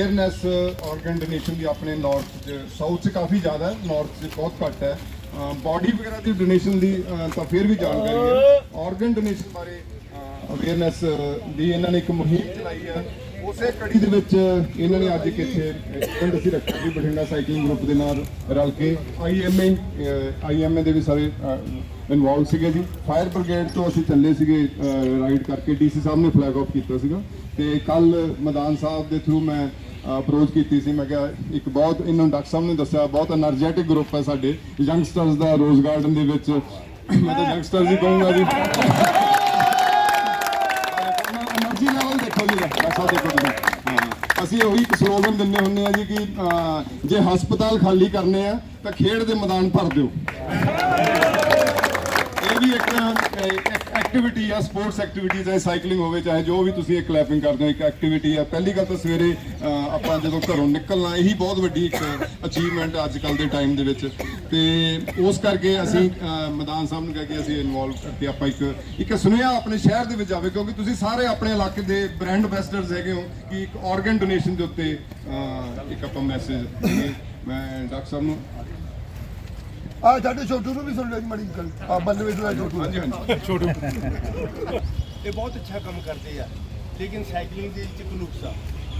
Awareness organ donation ਦੀ ਆਪਣੇ north ਚ south ਚ ਕਾਫੀ ਜ਼ਿਆਦਾ ਹੈ ਨਾਰਥ ਚ ਬਹੁਤ ਘੱਟ ਹੈ। ਬਾਡੀ ਵਗੈਰਾ ਦੀ ਡੋਨੇਸ਼ਨ ਦੀ ਤਾਂ ਫਿਰ ਵੀ ਜਾਣਕਾਰੀ ਹੈ। ਆਰਗਨ ਡੋਨੇਸ਼ਨ ਬਾਰੇ ਅਵੇਅਰਨੈਸ ਦੀ ਇਹਨਾਂ ਨੇ ਇੱਕ ਮੁਹਿੰਮ ਚਲਾਈ ਹੈ। ਉਸੇ ਕੜੀ ਦੇ ਵਿੱਚ ਇਹਨਾਂ ਨੇ ਅੱਜ ਇੱਕ ਇੱਥੇ ਅਸੀਂ ਰੱਖਿਆ ਸੀ, ਬਠਿੰਡਾ ਸਾਈਕਲਿੰਗ ਗਰੁੱਪ ਦੇ ਨਾਲ ਰਲ ਕੇ। ਆਈਐਮਏ ਆਈਐਮਏ ਦੇ ਵੀ ਸਾਰੇ ਇਨਵੋਲਵ ਸੀਗੇ ਜੀ। ਫਾਇਰ ਬ੍ਰਿਗੇਡ ਤੋਂ ਅਸੀਂ ਚੱਲੇ ਸੀਗੇ ਰਾਈਡ ਕਰਕੇ। ਡੀਸੀ ਸਾਹਿਬ ਨੇ ਫਲੈਗ ਆਫ ਕੀਤਾ ਸੀਗਾ। ਤੇ ਕੱਲ ਮੈਦਾਨ ਸਾਹਿਬ ਦੇ ਥਰੂ ਮੈਂ ਅਪਰੋਚ ਕੀਤੀ ਸੀ। ਮੈਂ ਕਿਹਾ ਇੱਕ ਬਹੁਤ ਇਹਨਾਂ ਡਾਕਟਰ ਸਾਹਿਬ ਨੇ ਦੱਸਿਆ, ਬਹੁਤ એનર્ਜੈਟਿਕ ਗਰੁੱਪ ਹੈ ਸਾਡੇ ਯੰਗਸਟਰਸ ਦਾ ਰੋਜ਼ ਗਾਰਡਨ ਦੇ ਵਿੱਚ। ਮੈਂ ਤਾਂ ਯੰਗਸਟਰਸ ਹੀ ਕਹੂੰਗਾ ਜੀ। એનર્ਜੀ ਲੈਵਲ ਦੇਖੋ ਜੀ ਐਸਾ ਦੇਖੋ ਤੁਸੀਂ। ਅਸੀਂ ਉਹੀ ਸਲੋਗਨ ਦਿੰਦੇ ਹੁੰਨੇ ਆ ਜੀ ਕਿ ਜੇ ਹਸਪਤਾਲ ਖਾਲੀ ਕਰਨੇ ਆ, ਤਾਂ ਖੇਡ ਦੇ ਮੈਦਾਨ ਭਰ ਦਿਓ। ਐਕਟੀਵਿਟੀ ਆ ਸਪੋਰਟਸ ਐਕਟੀਵਿਟੀ ਚਾਹੇ ਸਾਈਕਲਿੰਗ ਹੋਵੇ, ਚਾਹੇ ਜੋ ਵੀ ਤੁਸੀਂ ਇੱਕ ਕਲੈਪਿੰਗ ਕਰਦੇ ਹੋ, ਇੱਕ ਐਕਟੀਵਿਟੀ ਆ। ਪਹਿਲੀ ਗੱਲ ਤਾਂ ਸਵੇਰੇ ਆਪਾਂ ਜਦੋਂ ਘਰੋਂ ਨਿਕਲਣਾ, ਇਹੀ ਬਹੁਤ ਵੱਡੀ ਇੱਕ ਅਚੀਵਮੈਂਟ ਅੱਜ ਕੱਲ ਦੇ ਟਾਈਮ ਦੇ ਵਿੱਚ। ਤੇ ਉਸ ਕਰਕੇ ਅਸੀਂ ਮੈਦਾਨ ਸਾਹਿਬ ਨੂੰ ਕਹਿ ਕੇ ਅਸੀਂ ਇਨਵੋਲਵ ਕਰਕੇ ਆਪਾਂ ਇੱਕ ਇੱਕ ਸੁਨੇਹਾ ਆਪਣੇ ਸ਼ਹਿਰ ਦੇ ਵਿੱਚ ਜਾਵੇ, ਕਿਉਂਕਿ ਤੁਸੀਂ ਸਾਰੇ ਆਪਣੇ ਇਲਾਕੇ ਦੇ ਬ੍ਰਾਂਡ ਐਂਬੈਸਡਰਸ ਹੈਗੇ ਹੋ, ਕਿ ਇੱਕ ਆਰਗਨ ਡੋਨੇਸ਼ਨ ਦੇ ਉੱਤੇ ਇੱਕ ਆਪਾਂ ਮੈਸੇਜ ਮੈਂ ਡਾਕਟਰ ਸਾਹਿਬ ਨੂੰ ਆ ਸਾਡੇ ਛੋਟੂ ਨੂੰ ਵੀ ਸੁਣ ਲਿਆ ਜੀ ਮਾੜੀ ਗੱਲ। ਆ ਬੰਦੇ ਵਿੱਚ ਦਾ ਛੋਟੂ ਹਾਂਜੀ ਹਾਂਜੀ। ਇਹ ਬਹੁਤ ਅੱਛਾ ਕੰਮ ਕਰਦੇ ਆ। ਲੇਕਿਨ ਸਾਈਕਲਿੰਗ ਦੇ ਵਿੱਚ ਇੱਕ ਨੁਕਸਾ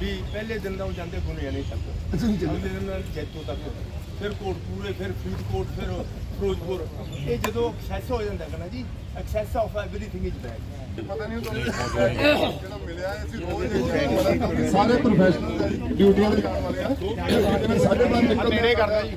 ਵੀ ਪਹਿਲੇ ਦਿਨ ਦਾ ਉਹ ਜਾਂਦੇ ਗੁਣਿਆ ਨਹੀਂ ਤੱਕ। ਅਗਲੇ ਦਿਨ ਨਾਲ ਜੈਤੋ ਤੱਕ। ਫਿਰ ਕੋਟਪੂਰੇ ਫਿਰ ਫਰੀਦਕੋਟ ਫਿਰ ਫਿਰੋਜ਼ਪੁਰ। ਇਹ ਜਦੋਂ ਐਕਸੈਸ ਹੋ ਜਾਂਦਾ ਨਾ ਜੀ excess of everything is bad ਪਤਾ ਨਹੀਂ ਤੁਹਾਨੂੰ ਜਿਹੜਾ ਮਿਲਿਆ ਅਸੀਂ ਰੋਜ਼ ਇਹ ਸਾਰੇ ਪ੍ਰੋਫੈਸ਼ਨਲ ਡਿਊਟੀਆਂ ਤੇ ਜਾਣ ਵਾਲੇ ਆ। ਸਾਡੇ ਬਾਅਦ ਨਿਕਲ ਨੇੜੇ ਕਰਦਾ ਜੀ